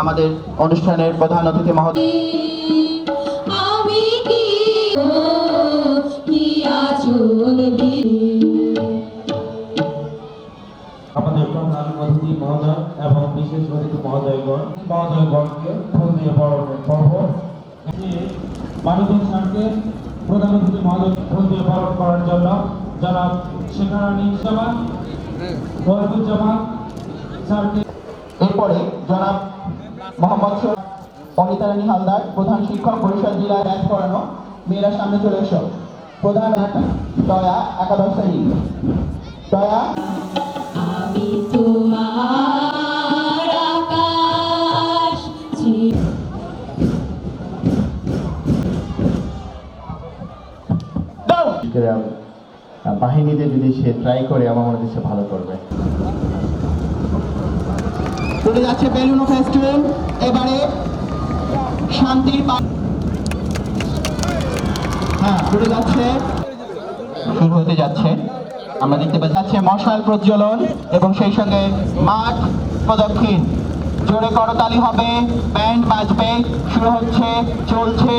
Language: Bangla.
আমাদের অনুষ্ঠানের প্রধান অতিথি মহোদয়। আমাদের প্রধান অতিথি মহোদয় এবং বিশেষ অতিথি মহোদয়গণ মহোদয়গণকে ফুল দিয়ে বরণের পর্ব। মানবিক স্যারকে প্রধান অতিথি মহোদয় ফুল দিয়ে বরণ করার জন্য যারা শেখারানী জামান ওয়াহিদুজ্জামান স্যারকে। এরপরে জনাব মোহাম্মদ অনিতা রানী হালদার প্রধান শিক্ষক বরিশাল জেলায় ব্যাচ করানো মেয়েরা সামনে চলে এসো। প্রধান টয়া একাদশ শ্রেণি। টয়া। বাহিনীতে যদি সে ট্রাই করে আমার মনে হচ্ছে ভালো করবে। চলে যাচ্ছে বেলুনো ফেস্টিভ্যাল। এবারে শান্তির হ্যাঁ চলে যাচ্ছে। শুরু হতে যাচ্ছে। আমরা দেখতে পাচ্ছি মশাল প্রজ্বলন এবং সেই সঙ্গে মাঠ প্রদক্ষিণ। জোরে করতালি হবে, ব্যান্ড বাজবে, শুরু হচ্ছে, চলছে।